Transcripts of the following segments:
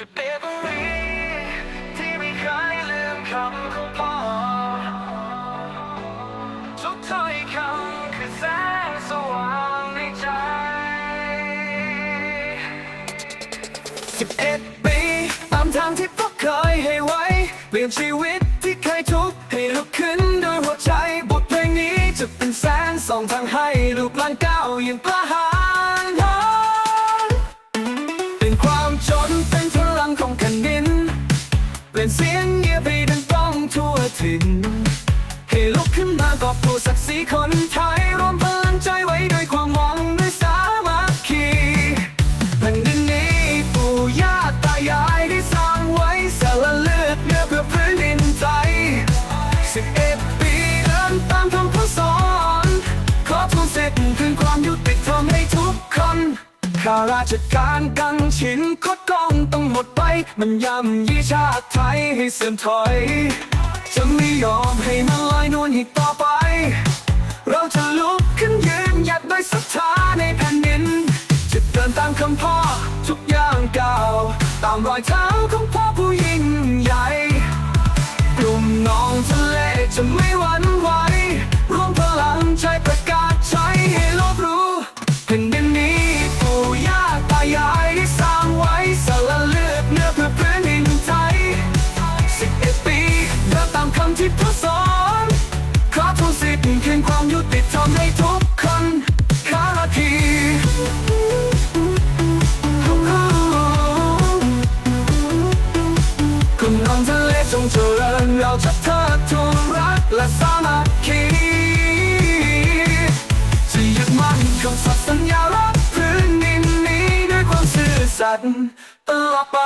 จะเป็นวีที่ไม่เคยลืมคำของพ่อทุกถ้อยคำคือแสงสว่างในใจสิบเอ็ดปีตามทางที่พ่อเคยให้ไว้ เปลี่ยนชีวิตที่เคยทุกข์ให้ลุกขึ้นด้วยหัวใจบทเพลงนี้จะเป็นแสงส่องทางให้ เปลี่ยนเสียงเงียบให้ดังก้องทั่วถิ่นให้ลุกขึ้นมากอบผู้ศักดิ์ศรีคนไทยรวมพลังใจไว้ด้วยความหวังด้วยสามัคคีแผ่นดินนี้ปู่ย่าตายายได้สร้างไว้สละเลือดเนื้อเพื่อพื้นดินไทยสิบเอ็ดปีเดินตามคำพ่อสอนขอทูลเสร็จคืนความยุติธรรมให้ทุกคนข้าราชการกังชินคดกองต้องหมด มันย่ำยีชาติไทยให้เสื่อมถอย จะไม่ยอมให้มันลอยนวลอีกต่อไป เราจะลุกขึ้นยืนหยัดด้วยศรัทธาในแผ่นดิน จะเดินตามคำพ่อทุกอย่างก้าวตามรอยเท้า ยุติธรรมให้ทุกคนคาราคีคุณน้องทะเลจงเจริญเราจะเทิดทูนรักและสามัคคีจะยึดมั่นคำสัตย์สัญญารักพื้นดินนี้ด้วยความซื่อสัตย์ตลอดไป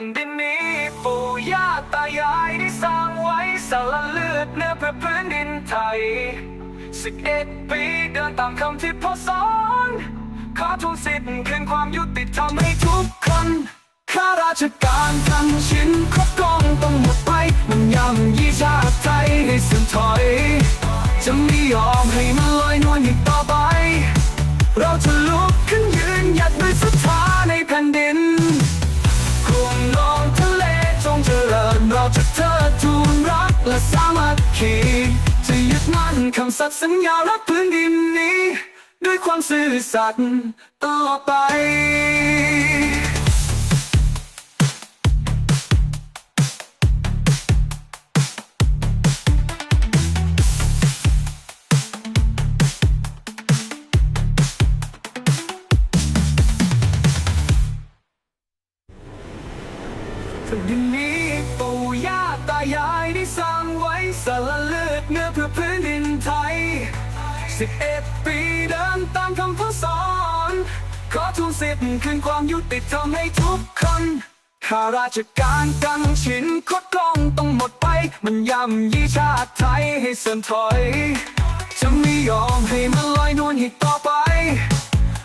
ผ่นดินนี้ปู่ย่าตายายได้สร้างไว้สละเลือดเนื้อเพื่อพื้นดินไทยสิบเอ็ดปีเดินตามคำที่พ่อสอนขอทูลสิทธิ์คืนความยุติธรรมให้ทุกคนข้าราชการทั้งชิ้นครบกองต้องหมดไปมันยำยีชาติไทยให้สื่ คีจะยึดมั่นคำสัตย์สัญญารักพื้นดินนี้ ด้วยความซื่อสัตย์ต่อไปแผ่นดินนี้ปู่ย่าตายายได้สร้าง สละเลือดเนื้อเพื่อพื้นดินไทยสิบเอ็ดปีเดินตามคำพ่อสอนขอทูลสิทธิ์คืนความยุติธรรมให้ทุกคนข้าราชการกังชินคดกล้องต้องหมดไป มันย่ำยีชาติไทยให้เสื่อมถอย จะไม่ยอมให้มันลอยนวลอีกต่อไป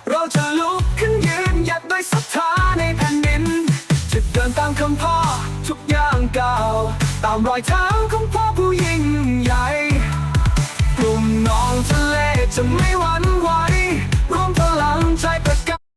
เราจะลุกขึ้นยืนหยัดด้วยศรัทธาในแผ่นดิน จะเดินตามคำพ่อทุกอย่างก้าวตามรอยเท้าของ